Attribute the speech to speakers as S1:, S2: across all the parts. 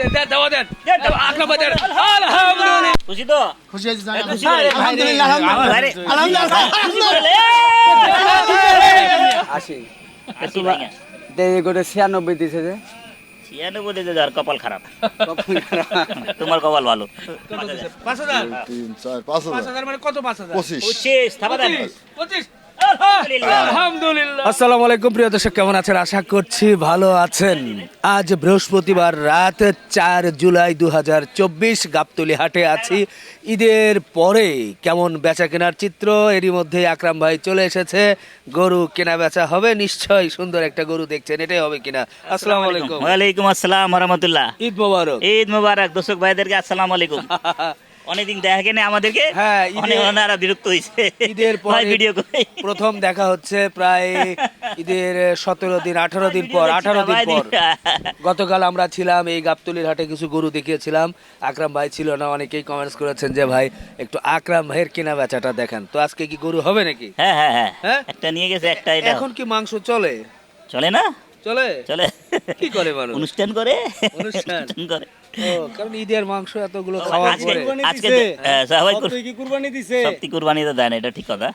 S1: দেন দাওয়া দেন। আকরাম দেন। আলহামদুলিল্লাহ।
S2: খুশি তো?
S3: খুশি
S2: হলে?
S3: আলহামদুলিল্লাহ
S4: আশি
S2: ভাঙা।
S4: দেরি করে ছিয়ানব্বই দিছে যে।
S2: ছিয়ানব্বই দিয়ে যাওয়ার কপাল খারাপ। তোমার কপাল ভালো।
S1: পাঁচ হাজার।
S3: পাঁচ
S1: হাজার। মানে কত পাঁচ হাজার?
S3: পঁচিশ
S2: পঁচিশ। আলহামদুলিল্লাহ।
S1: আলহামদুলিল্লাহ।
S5: আসসালামু আলাইকুম প্রিয় দর্শক কেমন আছেন? আশা করছি ভালো আছেন। আজ বৃহস্পতিবার রাত চার জুলাই দু হাজার চব্বিশ গাবতলি হাটে আছি। ঈদের পরে কেমন বেচা কেনার চিত্র? এরই মধ্যে আকরাম ভাই চলে এসেছে। গরু কেনা বেচা হবে? নিশ্চয়ই সুন্দর একটা গরু দেখছেন এটাই হবে কিনা? আসসালামু আলাইকুম।
S2: ওয়ালাইকুম আসসালাম রহমতুল্লাহ।
S5: ঈদ মোবারক।
S2: ঈদ মুবারক দর্শক ভাইদেরকে আসসালামু আলাইকুম। অনেকদিন দেখা কেনে আমাদেরকে।
S5: হ্যাঁ,
S2: অনেক ওনারা বিরক্ত হয়েছে।
S5: ঈদের
S2: ভাই
S5: পরে
S2: ভিডিও করে।
S5: প্রথম দেখা হচ্ছে প্রায় ঈদের সতেরো দিন আঠারো দিন পর আঠারো দিন পর। গতকাল আমরা ছিলাম এই গাবতলির হাটে কিছু গরু দেখিয়েছিলাম। আকরাম ভাই ছিল না অনেকেই কমেন্টস করেছেন যে ভাই একটু আকরাম ভাইয়ের কেনা বেচাটা দেখান। তো আজকে কি গরু হবে নাকি?
S2: হ্যাঁ হ্যাঁ হ্যাঁ।
S5: হ্যাঁ?
S2: একটা নিয়ে গেছে একটা
S5: এখন কি মাংস চলে?
S2: চলে না?
S5: চলে?
S2: চলে।
S5: কি করে মানুষ?
S2: অনুষ্ঠান করে।
S5: অনুষ্ঠান?
S2: করে।
S5: কারণ ঈদের মাংস এতগুলো খাওয়ার
S2: আজকে
S5: পরে।
S2: আজকে হ্যাঁ, সবাই
S6: কি কুরবানি দিছে?
S2: সত্যি কুরবানি তো দেয় না এটা ঠিক কথা।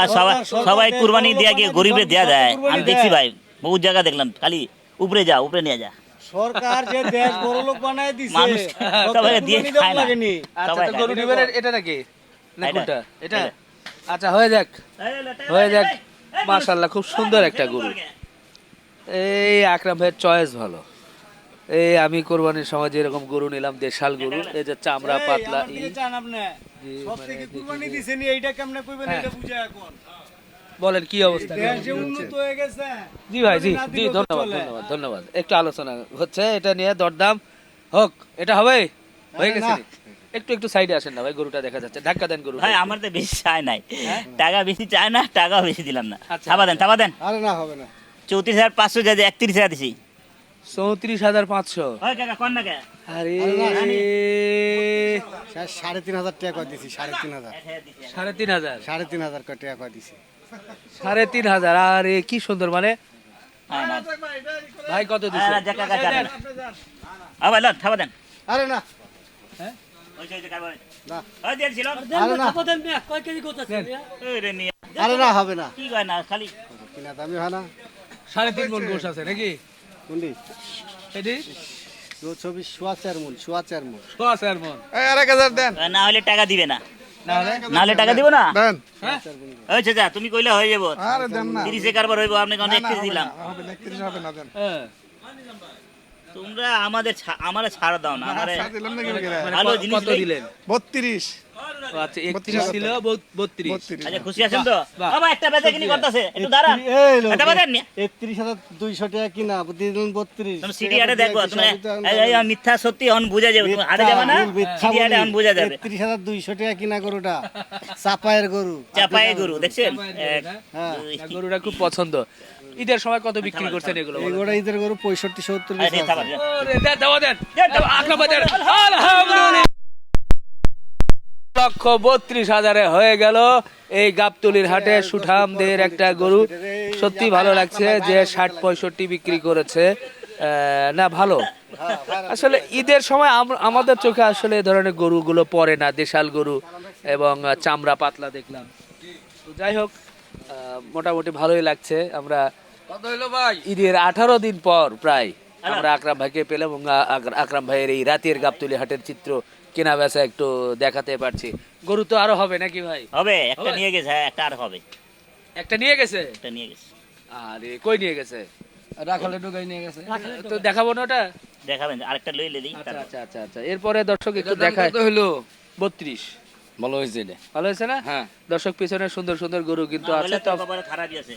S2: আর সবাই সবাই কুরবানি দেয়া গিয়ে গরিবে দেয়া যায় আমি দেখছি ভাই বহু জায়গা দেখলাম খালি উপরে যা উপরে নিয়ে যা।
S6: সরকার যে দেশ বড় লোক বানায় দিছে
S2: মানুষ সবাই দিয়ে খায় না।
S5: আচ্ছা তো গরু নিবেন এটা নাকি? না
S2: এটা,
S5: কোনটা? এটা?
S2: এটা।
S5: আচ্ছা হয়ে যাক। হয়ে যাক। মাশাল্লাহ খুব সুন্দর একটা গরু। এই আকরাম ভাইয়ের চয়েস ভালো। এই আমি কোরবানির সময় যেরকম গরু নিলাম দেশাল গরু এই যে চামড়া পাতলা মানে
S6: থেকে
S5: দেখি
S6: কুরবানি
S5: যে-
S6: দিছেন এইটা কেমনে কইবেন
S5: হ্যাঁ।
S6: এটা বুঝা এখন।
S5: বলেন কি অবস্থা?
S6: দেশ যে উন্নত হয়ে গেছে।
S5: জি ভাই জি জি ধন্যবাদ ধন্যবাদ ধন্যবাদ। একটু আলোচনা হচ্ছে এটা নিয়ে দরদাম। হোক এটা হবে? হয়ে গেছে একটু একটু সাইডে আসেন না ভাই গরুটা দেখা যাচ্ছে। ধাক্কা দেন গরু
S2: ভাই আমার তো বেশি চায় নাই। টাকা বেশি চায় না টাকা বেশি দিলাম না।
S5: হ্যাঁ? আচ্ছা।
S2: থাবা দেন থাবা দেন।
S6: আরে না হবে না।
S2: চৌত্রিশ হাজার পাঁচশো যা একত্রিশ হাজার দিছি।
S5: চৌত্রিশ হাজার পাঁচশো।
S2: হয়
S5: আরে
S6: সাড়ে তিন হাজার টাকা করে দিছি সাড়ে তিন হাজার।
S5: সাড়ে তিন হাজার?
S6: সাড়ে তিন হাজার টাকা দিছি।
S5: সাড়ে তিন হাজার আরে কি সুন্দর মানে?
S2: হ্যাঁ, না।
S5: ভাই কত
S2: হ্যাঁ,
S5: দিচ্ছে
S2: না, যা কাকা যাবে না। আ ভাই লন থাবা দেন।
S6: আরে না।
S2: ওই যে, ওই যে, কারবার।
S6: না।
S2: ওই দিয়েছিল।
S6: আরে না।
S2: ওই রে নিয়ে।
S6: আরে না হবে না।
S2: কি কয় না খালি।
S6: কিনা দামি হয় না।
S5: সাড়ে তিন মন গোস আছে নাকি?
S6: কোনটি?
S5: এটি?
S6: ছবি সোয়া চার মন সোয়া চার মন
S5: সোয়া চার মন
S2: না হলে টাকা দিবে না।
S5: না হলে?
S2: না হলে টাকা দিব না?
S5: হ্যাঁ?
S2: ওই চাচা তুমি কইলে হয়ে যাব। তিরিশে কারবার হইব আপনাকে অনেক দিলাম।
S5: হ্যাঁ।
S2: তোমরা আমাদের আমারে ছাড় দাও না আমারে ভালো জিনিস
S5: কত দিলেন?
S3: বত্রিশ।
S5: ও আচ্ছা একত্রিশ ছিল বত- বত্রিশ।
S2: আচ্ছা খুশি আছেন তো? বাবা একটা বেচা কিনি করতেছে। একটু দাঁড়ান বাজার নিয়ে
S6: একত্রিশ টাকা কিনা দিলেন বত্রিশ।
S2: তুমি সিডি হাটে দেখব তুমি এই- মিথ্যা সত্যি অন বুঝা যাবে তুমি হাটে যাবে না? সিডি হাটে অন বুঝা যাবে।
S6: একত্রিশ হাজার দুইশো টাকা কিনা গরুটা। চাপায়ের গরু।
S2: চাপায়ে গরু দেখছেন? এক,
S6: হ্যাঁ
S5: গরুটা খুব পছন্দ। ঈদের সময় কত বিক্রি করছেন এগুলো
S6: এই গোটা ঈদের গরু পঁয়ষট্টি সত্তর।
S5: লক্ষ বত্রিশ হাজারে হয়ে গেল এই গাবতলির হাটে সুঠামদের একটা গরু। সত্যি ভালো লাগছে যে ষাট পঁয়ষট্টি বিক্রি করেছে। আহ, না ভালো। আসলে ঈদের সময় আমাদের চোখে আসলে এই ধরনের গরুগুলো পড়ে না দেশাল গরু এবং চামড়া পাতলা দেখলাম। যাই হোক আহ, মোটামুটি ভালোই লাগছে। আমরা ঈদের আঠারো দিন পর প্রায় আমরা আকরাম ভাইকে পেলাম এবং আকরাম ভাইয়ের এই রাতের গাবতলি হাটের চিত্র কেনা বেচা একটু দেখাতে পারছি। গরু তো আরও হবে নাকি ভাই?
S2: হবে একটা নিয়ে গেছে হ্যাঁ একটা আর হবে।
S5: একটা নিয়ে গেছে?
S2: একটা নিয়ে গেছে।
S5: আরে কই নিয়ে গেছে?
S4: রাখালে ঢুকাই নিয়ে গেছে।
S5: তো দেখাবো না ওটা?
S2: দেখাবেন আরেকটা লইলে দিই
S5: আচ্ছা আচ্ছা আচ্ছা আচ্ছা। এরপরে দর্শক একটু দেখায়।
S4: হইল?
S5: বত্রিশ।
S4: ভালো হয়েছে এটা
S5: ভালো হয়েছে না
S4: হ্যাঁ
S5: দর্শক পিছনে সুন্দর সুন্দর গরু কিন্তু আছে
S2: তো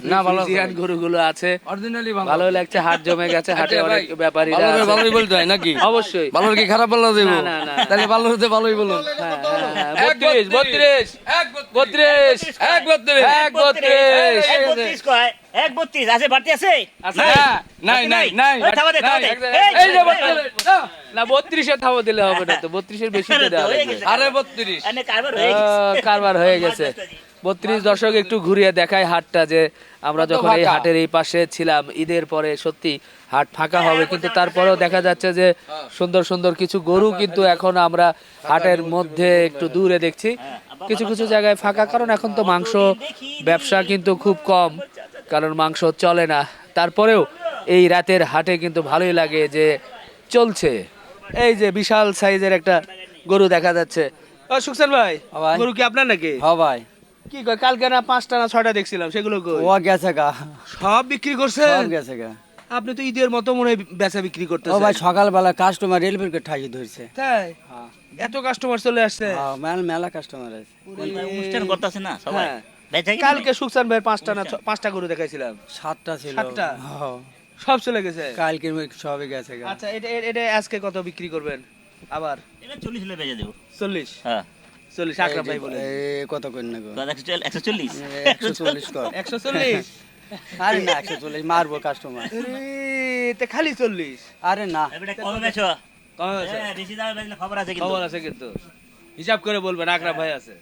S4: না ভালো
S5: ফ্রিজিয়ান গরুগুলো আছে
S4: অরিজিনালি
S5: ভালো লাগছে হাট জমে গেছে হাটে অনেক ব্যাপারীরা
S4: ভালো ভালোই বলতে হয় নাকি
S5: অবশ্যই
S4: ভালোর কি খারাপ বলা দেব
S5: না, না।
S4: তাহলে ভালো হতে ভালোই বলুন
S5: হ্যাঁ, হ্যাঁ, হ্যাঁ, বত্রিশ বত্রিশ বত্রিশ
S4: এক বত্রিশ
S5: এক বত্রিশ
S2: এক বত্রিশ কয় এক বত্রিশ আছে বাড়তি আছে?
S5: আছে?
S4: নাই নাই নাই।
S2: ওই থাবা দে, থাবা দে। এই,
S5: এই যে না, না বত্রিশে থামো দিলে হবে না তো বত্রিশের বেশি তো দেওয়া
S2: হয়ে
S5: লাগবে।
S2: গেছে।
S4: আরে বত্রিশ।
S2: আরে, কারবার হয়ে গেছে।
S5: আহ, কারবার হয়ে গেছে। বত্রিশ দশক একটু ঘুরিয়ে দেখায় হাটটা যে আমরা যখন এই হাটের এই পাশে ছিলাম ঈদের পরে সত্যি হাট ফাঁকা হবে কিন্তু তারপরেও দেখা যাচ্ছে যে সুন্দর সুন্দর কিছু গরু কিন্তু এখন আমরা হাটের মধ্যে একটু দূরে দেখছি। কিছু কিছু জায়গায় ফাঁকা কারণ এখন তো মাংস ব্যবসা কিন্তু খুব কম। কারণ মাংস চলে না। তারপরেও এই রাতের হাটে কিন্তু ভালোই লাগে যে চলছে। এই যে বিশাল সাইজের একটা গরু দেখা যাচ্ছে। ও সুকসান ভাই। গরু কি আপনার নাকি?
S6: হ ভাই।
S5: কি কয় কালকে না পাঁচটা না ছয়টা দেখছিলাম সেগুলো
S6: ও গেছে গা।
S5: সব বিক্রি করছেন?
S6: সব গেছে গা।
S5: আপনি তো ঈদের মতো মনে হয় বেচা বিক্রি
S6: ও ভাই সকালবেলা কাস্টমার রেলওয়ে ঠাকি ধরছে।
S5: তাই?
S6: হ্যাঁ।
S5: এত কাস্টমার চলে আসছে?
S6: হ্যাঁ, মেলা কাস্টমার আছে।
S2: অনুষ্ঠান করতেছে না সবাই।
S5: হ্যাঁ। কালকে সুকসান ভাইয়ের পাঁচটা না পাঁচটা গরু দেখাইছিলাম।
S6: সাতটা ছিল।
S5: সাতটা?
S6: হ্যাঁ।
S5: সব চলে গেছে?
S6: কালকে সবই গেছে
S5: আচ্ছা এটা এটা- আজকে কত বিক্রি করবেন? আবার?
S2: এটা চল্লিশ হলে বেচে দেবো।
S5: চল্লিশ?
S2: হ্যাঁ।
S5: চল্লিশ আকরাম ভাই বলে
S6: কত করে না গো?
S2: তো একশো চল- একশো চল্লিশ।
S6: একশো চল্লিশ কর।
S5: একশো চল্লিশ?
S6: আরে না একশো চল্লিশ মারবো কাস্টমার
S5: তে খালি চল্লিশ?
S6: আরে না।
S2: এবারে কমে বেচো?
S5: কমে আছে
S2: হ্যাঁ, বেশি দামে বেচলে খবর আছে কিন্তু।
S5: খবর আছে কিন্তু। হিসাব করে বলবেন আকরাম ভাই আছে।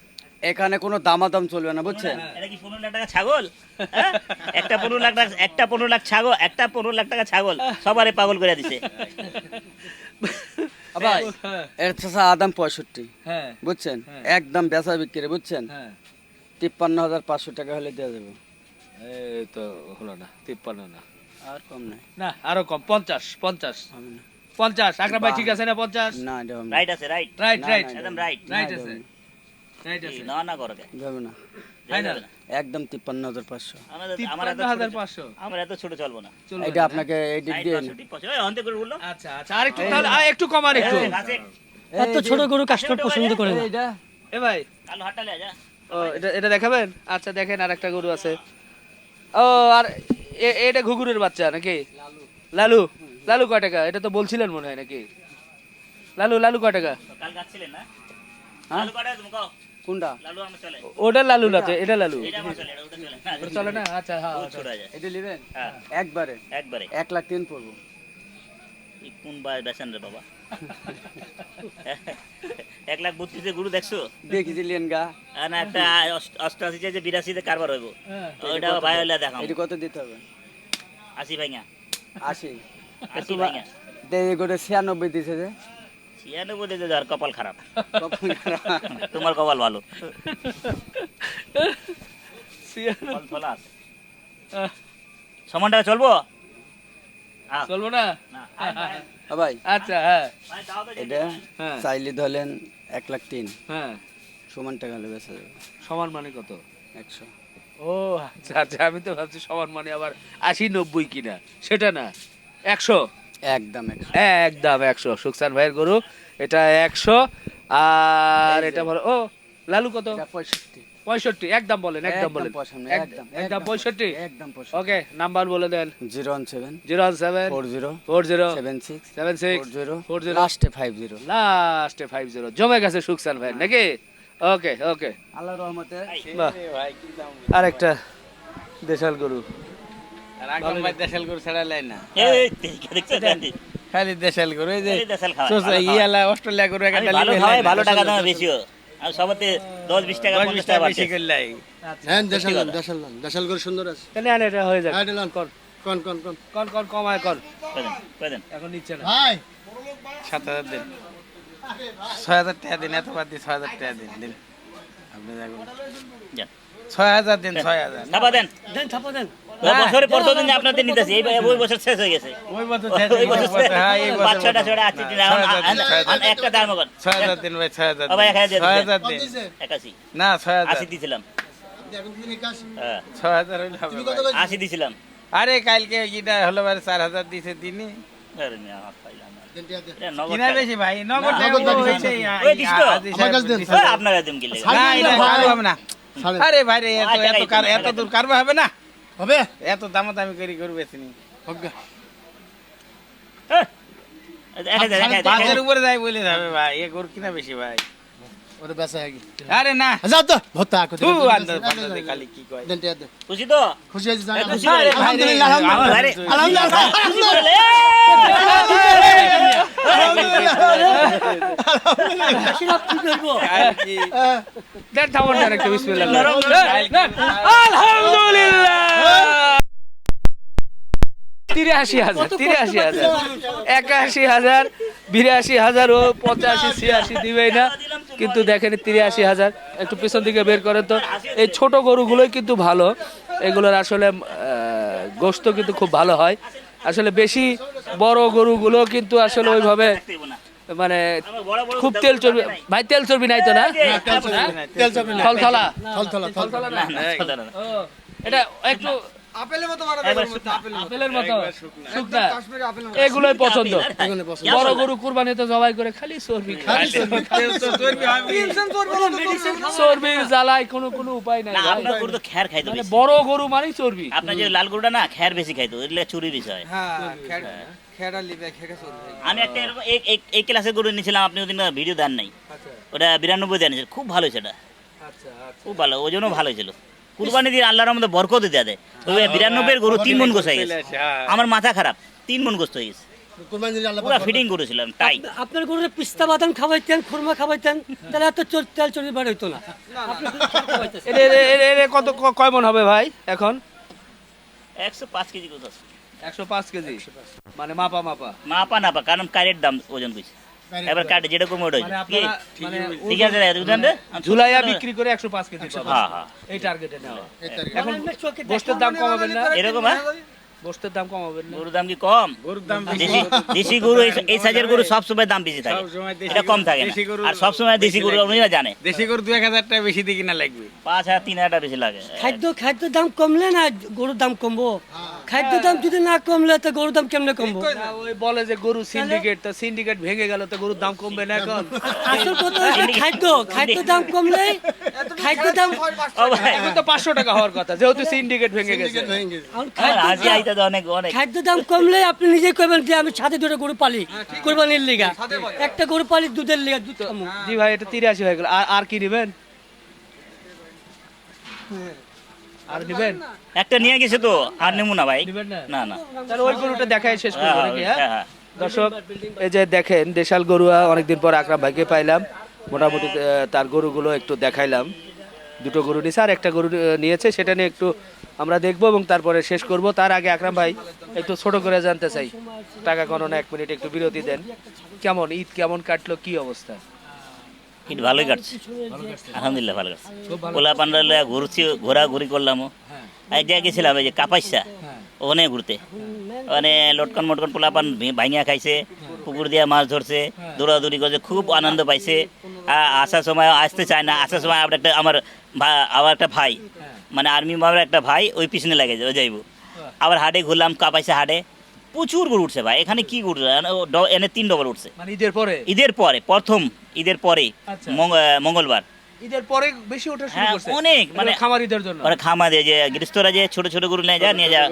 S6: এখানে কোনো দামাদাম চলবে না বুঝছেন
S2: এটা কি পনেরো লাখ টাকা ছাগল? হ্যাঁ? একটা পনেরো লাখ টাকা একটা পনেরো লাখ ছাগল একটা পনেরো লাখ টাকা ছাগল সবারে পাগল করে দিছে।
S6: ভাই
S5: হ্যাঁ,
S6: এর আদাম পঁয়ষট্টি
S5: হ্যাঁ।
S6: বুঝছেন? একদম বেচা বিক্রি বুঝছেন?
S5: হ্যাঁ।
S6: তিপ্পান্ন হাজার পাঁচশো টাকা হলে দেওয়া যাবে।
S5: এই তো হলো না তিপ্পান্ন না।
S6: আর কম নাই।
S5: না আরও কম পঞ্চাশ পঞ্চাশ। পঞ্চাশ। আকরাম ভাই ঠিক আছে না পঞ্চাশ?
S6: না
S2: রাইট আছে রাইট
S5: রাইট রাইট
S2: একদম রাইট
S5: রাইট আছে।
S2: না না করো কে?
S6: না। একদম তিপ্পান্ন হাজার পাঁচশো।
S2: আমার এত ছোট- চলবো না।
S6: এটা আপনাকে এই দিক দিয়ে
S5: আচ্ছা আচ্ছা আর একটু তাহলে একটু কমান একটু।
S6: এত ছোট গরু কাস্টমার পছন্দ করে না এটা
S5: এ ভাই।
S2: যা।
S5: ও এটা এটা দেখাবেন? আচ্ছা দেখেন আর একটা গরু আছে। ও আর এটা ঘুঘুরের বাচ্চা নাকি? লালু। লালু কয় টাকা? এটা তো বলছিলেন মনে হয় নাকি? লালু লালু কয় টাকা?
S2: কাল গাচ্ছিলেন না?
S6: হ্যাঁ?
S2: লালু কটা তুমি কও
S6: কোনটা?
S2: লালু আমার চলে।
S5: ওটা লালু না তো এটা লালু।
S2: চলে এটা ওটা চলে। না?
S5: আচ্ছা হ্যাঁ
S2: যায়।
S6: এটা নেবেন?
S2: হ্যাঁ।
S6: একবারে?
S2: একবারে।
S6: এক লাখ তিন পড়ব।
S2: কোন বা বেছেন রে বাবা? এক লাখ বত্রিশে গুরু দেখছ?
S6: দেখেছিলেন গা।
S2: আর না একটা অষ্ট- অষ্টআশি যে বিরাশিতে কারবার হইব।
S5: হ্যাঁ।
S2: ওইটা ভাই হইলে দেখাম।
S6: এটা কত দিতে হবে?
S2: আশি ভাইয়া
S6: আশি।
S2: আশি ভাইয়া
S6: করে ছিয়ানব্বই দিছে যে।
S2: ছিয়ানব্বই যার কপাল খারাপ। তোমার কপাল ভালো। ফল ফলা আছে
S5: আহ,
S2: সমান টাকা চলবো?
S5: চলবো না।
S6: আ ভাই।
S5: আচ্ছা হ্যাঁ।
S6: এটা
S5: হ্যাঁ।
S6: চাইলে ধরলেন এক লাখ তিন।
S5: হ্যাঁ।
S6: সমান টাকা হলে বেচা যাবে।
S5: সমান মানে কত?
S6: একশো।
S5: ও আচ্ছা আচ্ছা আমি তো ভাবছি সমান মানে আবার আশি নব্বই কিনা। সেটা না। একশো।
S6: একদম একশো।
S5: একদম একশো। সুকসান ভাইয়ের গরু এটা একশো। আর এটা ভালো ও লালু কত?
S6: পঁয়ষট্টি।
S5: পঁয়ষট্টি একদম বলেন একদম বলেন।
S6: একদম
S5: একদম পঁয়ষট্টি।
S6: একদম
S5: ওকে নাম্বার বলে দেন।
S6: Zero one seven.
S5: Zero one seven.
S6: Four zero.
S5: Four zero.
S6: Seven six.
S5: Seven six.
S6: Zero.
S5: Four zero.
S6: লাস্টে ফাইভ জিরো।
S5: লাস্টে ফাইভ জিরো। জমে গেছে সুকসান ভাই নাকি? ওকে ওকে।
S6: আল্লাহ রহমতে।
S5: বাহ। আরেকটা দেশাল গরু।
S3: খালি দেশাল গরু এই যে ইয়ালা অস্ট্রেলিয়া গরু একটা
S2: ভালো টাকা দামে সবাতে বিশ টাকা
S3: দশ
S2: পঞ্চাশ
S3: বিশ
S2: টাকা
S3: টাকা বেশি। লাই।
S6: হ্যাঁ
S2: দেশাল
S6: দেশাল দেশাল গরু সুন্দর আছে।
S5: কেন আনে এটা? হয়ে যাবে
S6: হ্যাঁ এটা লন কন কন কন কন
S5: কন কন কমায়
S2: দেন,
S5: এখন নিচ্ছে না।
S6: ভাই।
S3: সাত হাজার দিন। ছয় হাজার টাকা দিন এত বাদ ছয় হাজার টাকা দিন দিন। আপনি দেখুন।
S2: যান।
S3: ছয় হাজার দিন ছয় হাজার।
S2: ছাপা দেন।
S6: দেন ছাপা দেন।
S2: ওই বছরে প্রথম আপনাদের নিতেছি এই ওই বছর শেষ হয়ে গেছে।
S3: ওই বছর
S2: ওই বছর শেষ-
S3: হ্যাঁ এই
S2: পাঁচ ছয়টা ছয়টা
S3: ছয় ছয়
S2: একটা দাম কর
S3: ছয় হাজার দিন ভাই ছয় হাজার
S2: ভাই, এক
S3: হাজার দিন।
S2: একাশি।
S3: না ছয় হাজার।
S2: আশি দিছিলাম। হ্যাঁ।
S3: ছয় হাজার।
S2: আশি দিছিলাম।
S3: আরে কালকে এটা হলো বারে চার হাজার দিছে দিনই।
S2: আরে পাইলাম না।
S3: কিনা বেশি ভাই নগদ
S2: আপনারা দিম কি
S3: আরে ভাই এত দূর কারবা হবে না?
S6: হবে?
S3: এত দাম দামি করি করবে তিনি
S6: হোক গে।
S2: এক হাজার, এক হাজার, এক
S3: পাঁচের
S2: হাজার।
S3: উপরে যাই বলে যাবে ভাই এ গরু কিনা বেশি ভাই।
S6: ওরে বেচা হয়ে
S3: আরে না।
S6: যাও তো ভত্তা আকো
S3: তু আন্দাজ বান্দাজ খালি কি কয়।
S6: দেন টিয়া দে
S2: খুশি তো?
S6: খুশি জান। আলহামদুলিল্লাহ, আলহামদুলিল্লাহ
S2: খুশি হলে,
S3: আর কি
S5: হাজার, তিরাশি হাজার একাশি হাজার বিরাশি হাজার ও পঁচাশি ছিয়াশি না কিন্তু দেখেন তিরাশি হাজার একটু পিছন দিকে বের করেন তো। এই ছোট গরুগুলোই কিন্তু ভালো। এগুলোর আসলে গোশত কিন্তু খুব ভালো হয় আসলে বেশি বড় গরুগুলো কিন্তু আসলে ওইভাবে মানে খুব তেল চর্বি ভাই তেল চর্বি নাই তো না? থলথলা থলথলা না এটা একটু
S6: আপেলের মতো বানাতে
S2: এবার
S6: পারব, আপেলের মতো।
S5: শুকনা।
S6: কাশ্মীরি আপেলের মতো।
S5: এগুলোই পছন্দ। বড় গরু কুরবানিতে জবাই করে খালি চর্বি। চর্বির জ্বালায় কোনো কোনো উপায় নাই
S2: আপনার গরু তো খ্যার খাইতো
S5: মানে বড় গরু মানেই চর্বি।
S2: আপনার যে লাল গরুটা না খ্যার বেশি খাইতো এগুলো চুরি বিষয় হ্যাঁ,
S6: খেড়- খেড়া লিবে, খেড়ে চলবে।
S2: আমি একটা এরকম এক- এক- এই ক্লাসের গরু নিয়েছিলাম আপনি ওদিন ভিডিও দেন নাই
S5: আচ্ছা।
S2: ওটা বিরানব্বই দেন খুব ভালো সেটা
S5: আচ্ছা
S2: খুব ভালো ওজনও ভালো ছিল কুরবানি দিয়ে আল্লাহর মধ্যে বরকত দেওয়া দেয়। ওই বিরানব্বই গরু তিন মন গোছ হয়ে গেছে। আমার মাথা খারাপ তিন মন গোস্ত হয়ে গেছে। পুরো ফিটিং করেছিলাম টাই
S7: আপনার গরুরে পিস্তা বাদাম খাওয়াইতেন খুরমা খাওয়াইতেন তাহলে এত চোর তেল চর্বি বার হইতো না।
S5: কত কয় মন হবে ভাই এখন?
S2: একশো পাঁচ কেজি গোছ আছে।
S5: একশো পাঁচ কেজি। মানে মাপা মাপা।
S2: মাপা নাপা কারণ কারের দাম ওজন কইছে। এবার কাটে যেটা কমে ওটা
S5: মানে? মানে
S2: ঠিক আছে?
S5: ঝুলাইয়া বিক্রি করে একশো পাঁচ কেজি।
S2: হ্যাঁ হ্যাঁ।
S5: এই টার্গেটে নেওয়া। এখন
S7: অনেক চোখে দেখে
S5: গোষ্ঠের দাম কমাবেন না?
S2: এরকম হ্যাঁ?
S5: গোষ্ঠের দাম কমাবেন না।
S2: গরুর দাম কি কম?
S3: গরুর দাম
S2: দেশি দেশি গরু এই- সাইজের গরু সব সময় দাম বেশি থাকে। এটা কম থাকে না। আর সব সময় দেশি গরু
S3: বেশি
S2: জানে।
S3: দেশি গরু দু এক হাজার টাকা বেশি দিয়ে কিনা লাগবে।
S2: পাঁচ হাজার তিন হাজার টাকা বেশি লাগে।
S7: খাদ্য খাদ্য দাম কমলে না গরুর দাম কমবো? খাদ্য দাম যদি না কমলে তো গরুর দাম কেমনে কমবো?
S5: ওই বলে যে গরু সিন্ডিকেট তো সিন্ডিকেট ভেঙে গেল তো গরুর দাম কমবে না এখন।
S7: আসল কথা হচ্ছে খাদ্য। খাদ্য দাম কমলে খাদ্য দাম
S5: এখন তো পাঁচশো টাকা হওয়ার কথা যেহেতু সিন্ডিকেট ভেঙে গেছে।
S7: আর খাদ্য
S2: হাসি অনেক অনেক?
S7: খাদ্য দাম কমলে আপনি নিজে করবেন যে আমি সাথে দুটো গরু পালি কোরবানির লিগা। একটা গরু পালি দুধের লিগা দুধ
S5: জি ভাই এটা তিরাশি হয়ে গেল। আর আর কি নেবেন? আর নেবেন?
S2: একটা নিয়ে গেছে তো আর নেব না ভাই।
S5: না?
S2: না
S5: তাহলে ওই গরুটা দেখাই শেষ করব
S2: হ্যাঁ,
S5: নাকি হ্যাঁ?
S2: হ্যাঁ, হ্যাঁ।
S5: দর্শক এই যে দেখেন দেশাল গরুয়া অনেকদিন পর আকরাম ভাইকে পাইলাম। মোটামুটি তার গরুগুলো একটু দেখাইলাম। দুটো গরু নিয়েছে আর একটা গরু নিয়েছে সেটা নিয়ে একটু আমরা দেখব এবং তারপরে শেষ করব। তার আগে আকরাম ভাই একটু ছোট করে জানতে চাই। টাকা গণনা এক মিনিট একটু বিরতি দেন। কেমন ঈদ কেমন কাটলো কি অবস্থা?
S2: ঈদ ভালোই কাটছে। আলহামদুলিল্লাহ ভালো কাটছে। ওলা পান্ডা ঘুরছি ঘোরাঘুরি করলাম এক জায়গায় গেছিলাম এই যে কাপাইসা ওখানে ঘুরতে। ওখানে লটকন মটকন পোলাপান ভাঙিয়া খাইছে। পুকুর দিয়ে মাছ ধরছে দৌড়াদৌড়ি করছে খুব আনন্দ পাইছে। আসার সময় আসতে চায় না আসার সময় আবার একটা আমার আবার একটা ভাই মানে আর্মি মামার একটা ভাই ওই পিছনে লেগেছে ওই যাইব। আবার হাটে ঘুরলাম কাপাইসা হাটে। প্রচুর গরু উঠছে ভাই এখানে কি গরু? এনে- তিন ডবল উঠছে।
S5: মানে ঈদের পরে?
S2: ঈদের পরে প্রথম ঈদের পরে
S5: আচ্ছা।
S2: মঙ্গলবার।
S5: ঈদের পরে বেশি ওঠা শুরু
S2: হ্যাঁ,
S5: করছে?
S2: অনেক,
S5: মানে খামারিদের জন্য।
S2: ওরা খামা যে গৃহস্থরা যে ছোট ছোট গরু নিয়ে যা নিয়ে যা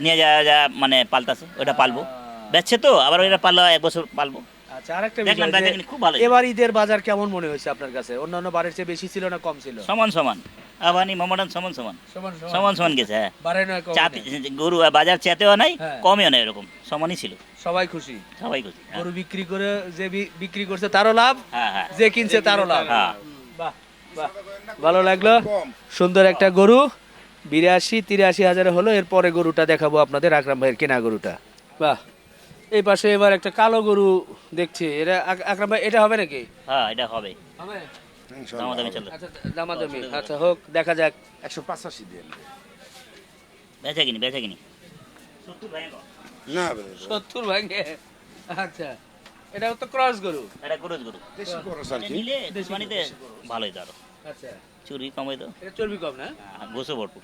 S2: নিয়ে যা যা মানে পালতাছে ওটা পালবো। বেচছে তো আবার ওইটা পাললো এক বছর পালবো।
S5: আচ্ছা আরেকটা বিষয়
S2: খুব ভালো
S5: এবার ঈদের বাজার কেমন মনে হয়েছে আপনার কাছে? অন্যান্য বারের চেয়ে বেশি ছিল না কম ছিল?
S2: সমান সমান। আবানি সমান সমান।
S5: সমান
S2: সমান। গেছে হ্যাঁ। গরু বাজার চেতেও নাই
S5: হ্যাঁ।
S2: কমেও নাই এরকম সমানই ছিল।
S5: সবাই খুশি?
S2: সবাই খুশি হ্যাঁ।
S5: গরু বিক্রি করে যে বিক্রি করছে তারও লাভ যে কিনছে তারও লাভ। ভালো লাগল। সুন্দর একটা গরু বিরাশি তিরাশি হাজারে হলো এরপরে গরুটা দেখাবো আপনাদের আকরাম ভাইয়ের কেনা গরুটা। বাহ। এই পাশে এবার একটা কালো গরু দেখছি। এটা আকরাম ভাই এটা হবে নাকি?
S2: হ্যাঁ এটা হবে।
S5: হবে?
S2: দামাদামি চলবে
S5: আচ্ছা দামাদামি। আচ্ছা হোক দেখা যাক।
S8: একশো পঁচাশি দিয়ে
S2: বেচা কিনি বেচা কিনি।
S8: না
S5: সত্তর ভাঙে? আচ্ছা এটা তো ক্রস গরু।
S2: এটা গরুজ গরু।
S8: আর কি
S2: ভালোই তো
S5: আচ্ছা।
S2: চুরি কমাই তো।
S5: এটা চর্বি কম না?
S2: গোসো ভরপুর।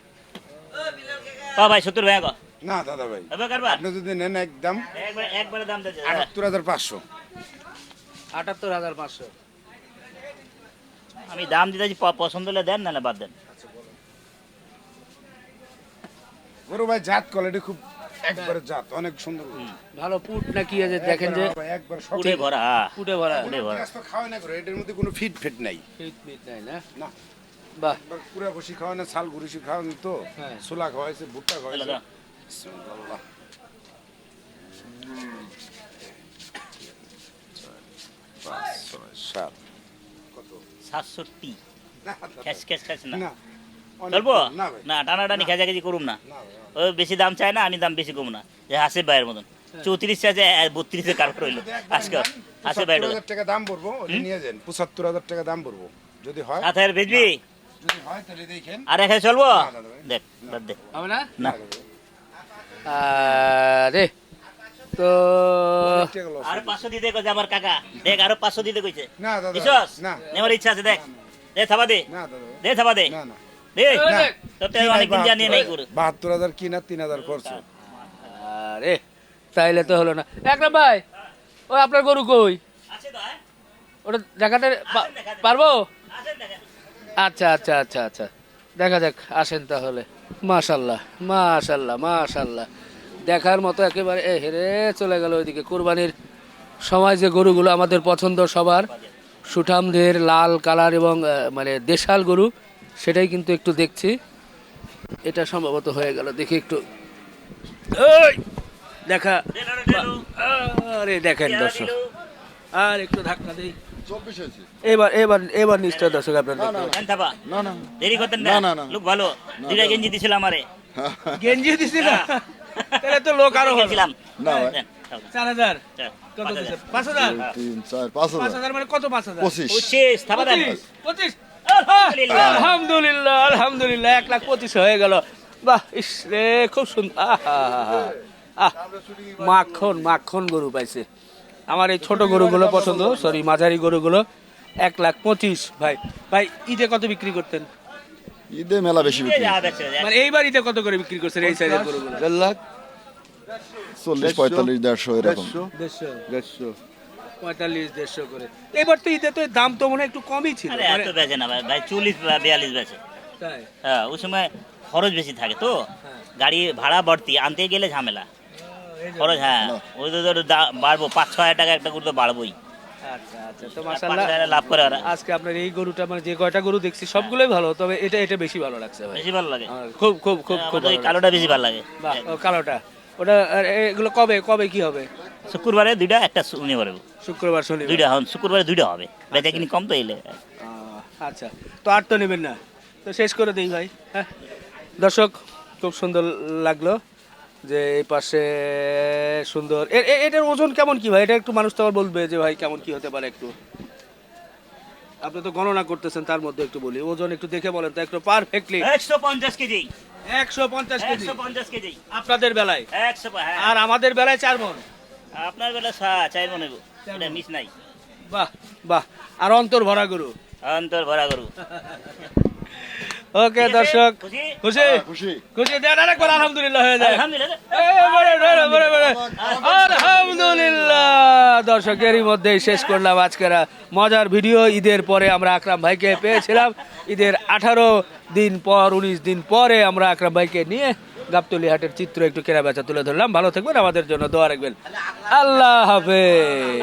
S2: ভাই সত্তর ভাই ক
S8: না দাদা ভাই। আপনি যদি নেন একদম
S2: একবারে দাম
S8: আটাত্তর হাজার পাঁচশো।
S5: আটাত্তর হাজার পাঁচশো।
S2: আমি দাম দিতেছি পছন্দ হলে দেন নাহলে বাদ দেন।
S8: গরু ভাই জাত কোয়ালিটি খুব একবারে জাত অনেক সুন্দর
S5: ভালো পুট না কি আছে দেখেন যে?
S8: একবার
S2: পুড়ে ভরা হ্যাঁ
S5: পুটে ভরা।
S2: পুড়ে ভরা।
S8: তো খাওয়াই না করে এটার মধ্যে কোনো ফিট ফিট নাই।
S5: ফিট মিট নাই না?
S8: না।
S5: বাহ।
S8: পুরা বসি খাওয়া না ছাল ঘুরিসি খাওয়ান তো।
S5: হ্যাঁ।
S8: ছোলা খাওয়াইছে ভুট্টা খাওয়াইছে।
S2: দাও।
S8: পাঁচ, ছয়, সাত
S2: সাতষট্টি না।
S8: না
S2: চলবো?
S8: না
S2: টানাটানি খেঁচাখেঁচি করুম না।
S8: না
S2: ও বেশি দাম চায় না আমি দাম বেশি কম না। যে হাসিফ ভাইয়ের মতন। চৌত্রিশ চাইছে বত্রিশে কারবার হইল? আজকে হাসিফ ভাই
S8: হাজার টাকা দাম পড়ব নিয়ে যান। পঁচাত্তর হাজার টাকা দাম পড়ব। যদি হয়
S2: বেচবি?
S8: যদি হয় তাহলে
S2: আর এখানে চলবো? দেখ দে।
S5: না?
S2: না।
S5: আরে তো
S8: অনেক
S2: আর পাঁচশো দিতে কইছে আমার কাকা। দেখ আরও পাঁচশো দিতে কইছে।
S8: না দাদা
S2: দিছস?
S8: না।
S2: নেওয়ার ইচ্ছা আছে দেখ। দে থাবা দে।
S8: না দাদা ভাই।
S2: দে থাবা দে।
S8: না না।
S2: দে।
S8: না।
S2: তোর তো অনেকদিন জানিয়ে নেই করে
S8: বাহাত্তর হাজার কিনা তিন হাজার খরচ।
S5: আরে তাইলে তো হলো না। একদম ভাই ওই আপনার গরু কই?
S2: আছে তো হ্যাঁ?
S5: ওটা দেখাতে পারব? আচ্ছা আচ্ছা আচ্ছা আচ্ছা। দেখা যাক আসেন তাহলে। মাশাল্লাহ মাশাল্লাহ মাশাল্লাহ। দেখার মতো একেবারে, এ হেরে চলে গেল ওইদিকে। কোরবানির সময় যে গরুগুলো আমাদের পছন্দ সবার, সুঠামদের লাল কালার এবং মানে দেশাল গরু, সেটাই কিন্তু একটু দেখছি। এটা সম্ভবত হয়ে গেল, দেখি একটু। দেখা। আরে, দেখেন দর্শক। আর একটু ধাক্কা দেই। এবার এবার এবার নিশ্চয় দর্শক আপনার দেখতে
S2: দেন থাবা।
S9: না না
S2: দেরি করতেন না। লোক ভালো। দুইটা গেঞ্জি দিছিল আমারে।
S5: গেঞ্জি দিছি তাহলে তো লোক আরও হলো
S9: না ভাই।
S2: দেন, থাবা।
S5: চার হাজার।
S2: পাঁচ হাজার।
S9: তিন চার পাঁচ
S5: পাঁচ
S9: হাজার
S5: হাজার মানে কত পাঁচ হাজার?
S9: পঁচিশ।
S2: পঁচিশ,
S5: পঁচিশ পঁচিশ।
S2: আলহামদুলিল্লাহ।
S5: আলহামদুলিল্লাহ এক লাখ পঁচিশ হয়ে গেল। বাহ ইস রে খুব সুন্দর আহা। আহ মাখন মাখন গরু পাইছে। আমার এই ছোট গরুগুলো পছন্দ সরি মাঝারি গরুগুলো এক লাখ পঁচিশ ভাই। ভাই ঈদে কত বিক্রি করতেন?
S9: ঈদে মেলা বেশি বিক্রি।
S5: মানে এইবার ঈদে কত করে বিক্রি করছেন এই সাইজের গরুগুলো?
S9: দেড় লাখ। চল্লিশ পঁয়তাল্লিশ দেড়শো এরকম।
S5: দেড়শো
S9: দেড়শো।
S5: পঁয়তাল্লিশ দেড়শো করে। এবার তো ঈদে তো দাম তো মনে হয় একটু কমই ছিল
S2: আরে
S5: মানে-
S2: এত বেচে না ভাই ভাই চল্লিশ বা বিয়াল্লিশ বেচে। হ্যাঁ ওই সময় খরচ বেশি থাকে তো। গাড়ি ভাড়া বাড়তি আনতে গেলে ঝামেলা। খরচ হ্যাঁ। ওই তো ধরো বাড়বো পাঁচ ছ হাজার টাকা একটা করে তো বাড়বোই।
S5: আচ্ছা আচ্ছা। তো মাশাআল্লাহ
S2: লাভ করে ওরা।
S5: আজকে আপনার এই গরুটা মানে যে কয়টা গরু দেখছি সবগুলোই ভালো তবে এটা এটা বেশি ভালো লাগছে ভাই।
S2: বেশি ভালো লাগে?
S5: খুব খুব খুব খুব
S2: ওই কালোটা বেশি ভালো লাগে।
S5: বাহ কালোটা। ওটা এগুলো কবে কবে কি হবে?
S2: শুক্রবারে দুইটা একটা শনিবারে।
S5: শুক্রবার শনিবার।
S2: দুইটা হন শুক্রবারে দুইটা হবে। বেচা কিনি কম তো এলে।
S5: আচ্ছা। তো আর তো নেবেন না। তো শেষ করে দিই ভাই হ্যাঁ। দর্শক খুব সুন্দর লাগল। যে এই পাশে সুন্দর। এটার ওজন কেমন কি ভাই? এটা একটু মানুষ তো আবার বলবে যে ভাই কেমন কি হতে পারে একটু। আপনি তো গণনা করতেছেন তার মধ্যে একটু বলি। ওজন একটু দেখে বলেন তো একটু পারফেক্টলি
S2: একশো পঞ্চাশ কেজি।
S5: একশো পঞ্চাশ কেজি।
S2: একশো পঞ্চাশ কেজি।
S5: আপনাদের বেলায়?
S2: একশো পা- হ্যাঁ।
S5: আর আমাদের বেলায় চার মন?
S2: আপনার বেলা সা- চাই মনে এটা মিস নাই।
S5: বাহ বাহ। আর অন্তর ভরা গরু?
S2: অন্তর ভরা গরু।
S5: ওকে দর্শক
S2: খুশি?
S5: খুশি?
S9: খুশি।
S5: খুশি? দেন আরেকবার আলহামদুলিল্লাহ হয়ে যায়।
S2: আলহামদুলিল্লাহ।
S5: এই, বড়, বড়, বড়, বড়। আলহামদুলিল্লাহ। দর্শকেরই মধ্যেই শেষ করলাম আজকের মজার ভিডিও। ঈদের পরে আমরা আকরাম ভাইকে পেয়েছিলাম। ঈদের আঠারো দিন পর উনিশ দিন পরে আমরা আকরাম ভাইকে নিয়ে গাবতলি হাটের চিত্র একটু কেনা বেচা তুলে ধরলাম। ভালো থাকবেন আমাদের জন্য দোয়া রাখবেন। আল্লাহ হাফেজ।